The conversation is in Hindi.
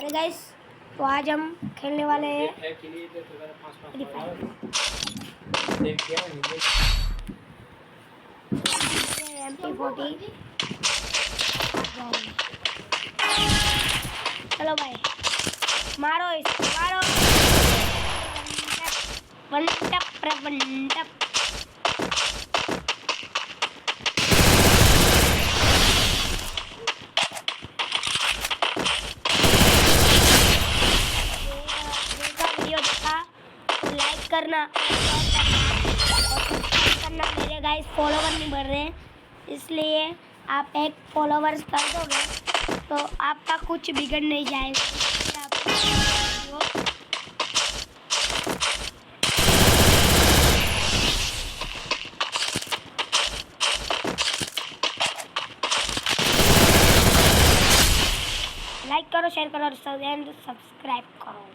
अरे गाइस तो आज हम खेलने वाले हैं एम पी फोर्टी चलो भाई मारो इसको मारो। One tap one tap video देखा तो लाइक करना। करना मेरे गाइस फॉलोवर नहीं बढ़ रहे हैं। इसलिए आप एक फॉलोवर्स कर दोगे तो आपका कुछ बिगड़ नहीं जाएगा। लाइक करो शेयर करो और सब्सक्राइब करो।